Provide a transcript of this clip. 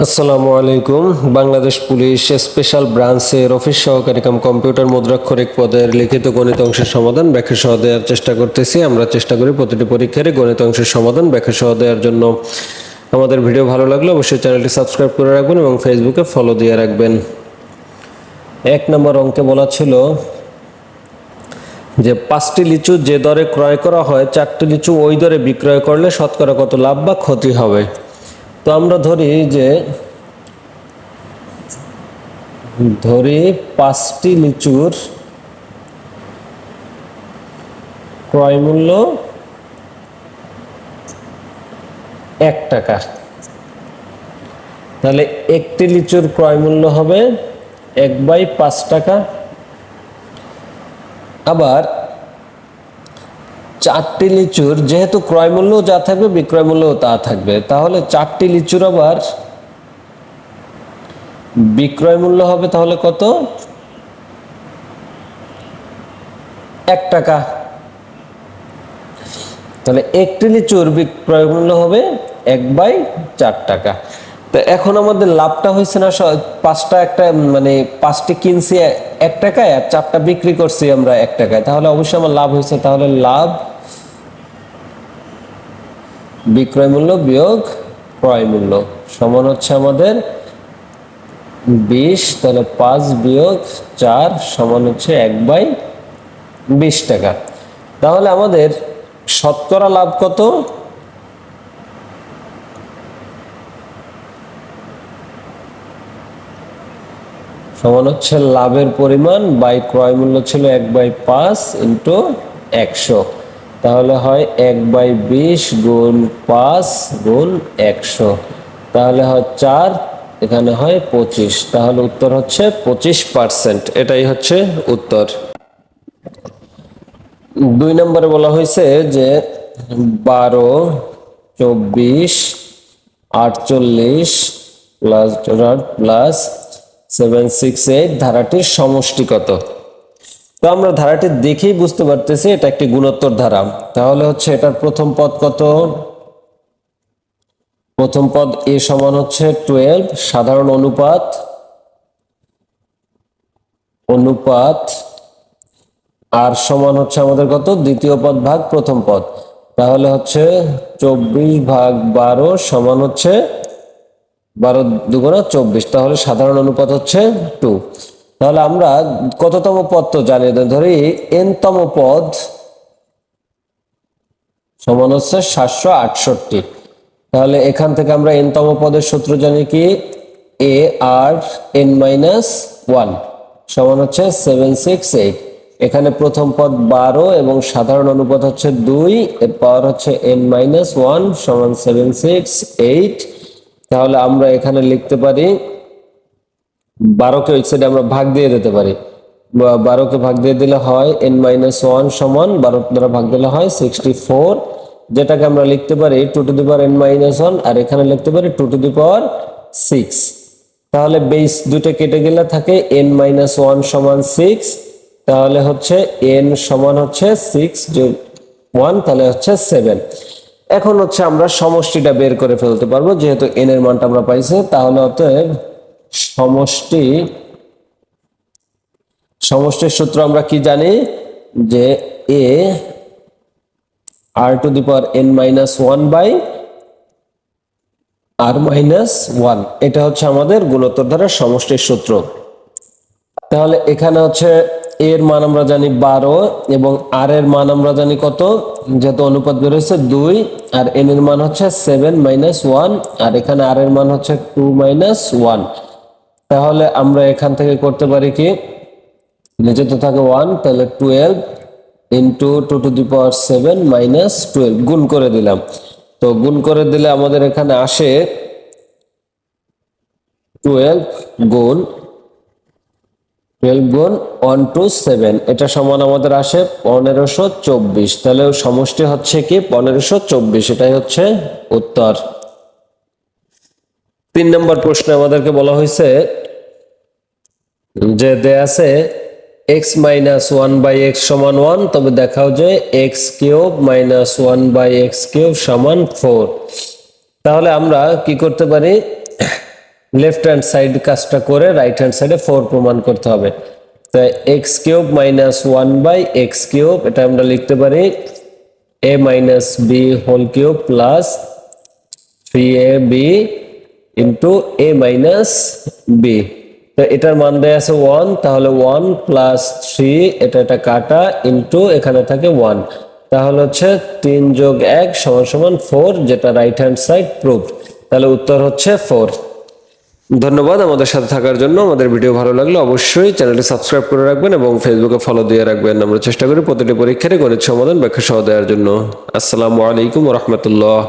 আসসালামু আলাইকুম। Bangladesh police special ব্রাঞ্চের অফিস সহকারী কাম কম্পিউটার মুদ্রাক্ষরিক পদের লিখিত গণিত অংশের সমাধান ব্যাখ্যা সহ দেওয়ার চেষ্টা করতেছি। আমরা চেষ্টা করি প্রতিটি পরীক্ষারই গণিত অংশের সমাধান ব্যাখ্যা সহ দেওয়ার জন্য। আমাদের ভিডিও ভালো লাগলে অবশ্যই চ্যানেলটি সাবস্ক্রাইব করে রাখবেন এবং ফেসবুকে ফলো দিয়ে রাখবেন। এক নম্বর অঙ্কে বলা ছিল যে, পাঁচটি লিচু যে দরে ক্রয় করা হয়, চারটি লিচু ওই দরে বিক্রয় করলে শতকরা কত লাভ বা ক্ষতি হবে? তো আমরা ধরি যে, ধরি পাঁচটি লিচুর ক্রয় মূল্য এক টাকা। তাহলে একটি লিচুর ক্রয় মূল্য হবে এক বাই পাঁচ টাকা। আবার চারটি লিচুর যেহেতু ক্রয় মূল্য যা থাকবে, বিক্রয় মূল্য তা থাকবে, তাহলে চারটি লিচুর আবার বিক্রয় মূল্য হবে তাহলে কত? এক টাকা। তাহলে একটি লিচুর বিক্রয় মূল্য হবে এক বাই চার টাকা। তো এখন আমাদের লাভটা হয়েছে না পাঁচটা একটা মানে পাঁচটি কিনছি এক টাকায়, আর চারটা বিক্রি করছি আমরা এক টাকায়। তাহলে অবশ্যই আমার লাভ হয়েছে, তাহলে লাভ বিক্রয় মূল্য বিয়োগ ক্রয় মূল্য। সমান হচ্ছে আমাদের বিশ, তাহলে পাঁচ বিয়োগ চার সমান হচ্ছে এক বাই বিশ টাকা। তাহলে আমাদের শতকরা লাভ কত? সমান হচ্ছে লাভের পরিমাণ বাই ক্রয় মূল্য ছিল এক বাই পাঁচ ইন্টু একশো। তাহলে হয় এক বাই বিশ গুণ পাঁচ গুণ একশো। তাহলে হয় চার, এখানে হয় পঁচিশ। তাহলে উত্তর হচ্ছে পঁচিশ পার্সেন্ট। এটাই হচ্ছে উত্তর। দুই নম্বরে বলা হয়েছে যে বারো, চব্বিশ, আটচল্লিশ plus plus seven, six, eight ধারাটির সমষ্টি কত? তো আমরা ধারাটি দেখেই বুঝতে পারতেছি এটা একটি গুণোত্তর ধারা। তাহলে হচ্ছে এটার প্রথম পদ কত? প্রথম পদ এ সমান হচ্ছে টুয়েলভ সাধারণ অনুপাত অনুপাত আর সমান হচ্ছে আমাদের কত? দ্বিতীয় পদ ভাগ প্রথম পদ। তাহলে হচ্ছে চব্বিশ ভাগ বারো সমান হচ্ছে বারো দুগুণা চব্বিশ। তাহলে সাধারণ অনুপাত হচ্ছে টু তাহলে আমরা কততম পদ তো জানি না। ধরি এন তম পদ সমান হচ্ছে সাতশো আটষট্টি। তাহলে এখান থেকে আমরা এন তম পদের সূত্র জানি কি? A r n minus one সমান হচ্ছে সেভেন সিক্স এইট এখানে প্রথম পদ বারো এবং সাধারণ অনুপাত হচ্ছে দুই, এর পাওয়ার হচ্ছে এন মাইনাস ওয়ান সমান সেভেন সিক্স এইট তাহলে আমরা এখানে লিখতে পারি বারোকে ওই সাইডে আমরা ভাগ দিয়ে দিতে পারি। বারোকে ভাগ দিয়ে দিলে হয় এন মাইনাস ওয়ান সমান বারো দ্বারা ভাগ দিলে হয় সিক্সটি ফোর যেটাকে আমরা লিখতে পারি two to the power n minus one আর এখানে লিখতে পারি two to the power six তাহলে বেস দুটো কেটে গেলে থাকে এন মাইনাস ওয়ান সমান সিক্স তাহলে হচ্ছে এন সমান হচ্ছে সিক্স ওয়ান তাহলে হচ্ছে সেভেন এখন হচ্ছে আমরা সমষ্টিটা বের করে ফেলতে পারব, যেহেতু এন এর মানটা আমরা পাইছি, তাহলে অতএব সমষ্টি সমষ্টির সূত্র আমরা কি জানি? যে a r to the power n minus one by r minus one এটা হচ্ছে আমাদের গুণোত্তর ধারার সমষ্টির সূত্র। তাহলে এখানে হচ্ছে এর মান আমরা জানি বারো এবং আর এর মান আমরা জানি কত? যেহেতু অনুপাত বের হয়েছে দুই, আর এন এর মান হচ্ছে সেভেন মাইনাস ওয়ান আর এখানে আর এর মান হচ্ছে টু মাইনাস ওয়ান তাহলে আমরা এখান থেকে করতে পারি কি? নিচে তো থাকে ওয়ান তাহলে twelve into two to the power seven minus twelve গুণ করে দিলাম। তো গুণ করে দিলে আমাদের এখানে আসে টুয়েলভ গুণ টুয়েলভ গুণ ওয়ান টু সেভেন এটা সমান আমাদের আসে পনেরোশো চব্বিশ। তাহলে সমষ্টি হচ্ছে কি? পনেরোশো চব্বিশ। এটাই হচ্ছে উত্তর। তিন নম্বর প্রশ্নে আমাদেরকে বলা হয়েছে যে দেয়া আছে x minus one by x সমান ওয়ান তবে দেখাও যে x cube minus one by x cube সমান ফোর তাহলে আমরা কি করতে পারি? লেফট হ্যান্ড সাইড কাজটা করে রাইট হ্যান্ড সাইডে ফোর প্রমাণ করতে হবে। তাই x cube minus one by x cube এটা আমরা লিখতে পারি a minus b whole cube plus three a b into a minus b তো এটার মান দেয়া আছে ওয়ান তাহলে ওয়ান প্লাস থ্রি এটা একটা কাটা ইন্টু এখানে থাকে ওয়ান তাহলে হচ্ছে তিন যোগ এক সমান সমান ফোর যেটা রাইট হ্যান্ড সাইড প্রুফ তাহলে উত্তর হচ্ছে ফোর ধন্যবাদ আমাদের সাথে থাকার জন্য। আমাদের ভিডিও ভালো লাগলে অবশ্যই চ্যানেলটি সাবস্ক্রাইব করে রাখবেন এবং ফেসবুকে ফলো দিয়ে রাখবেন। আমরা চেষ্টা করি প্রতিটি পরীক্ষারই গণিত সমাধান ব্যাখ্যা সহ দেওয়ার জন্য। আসসালামু আলাইকুম রহমতুল্লাহ।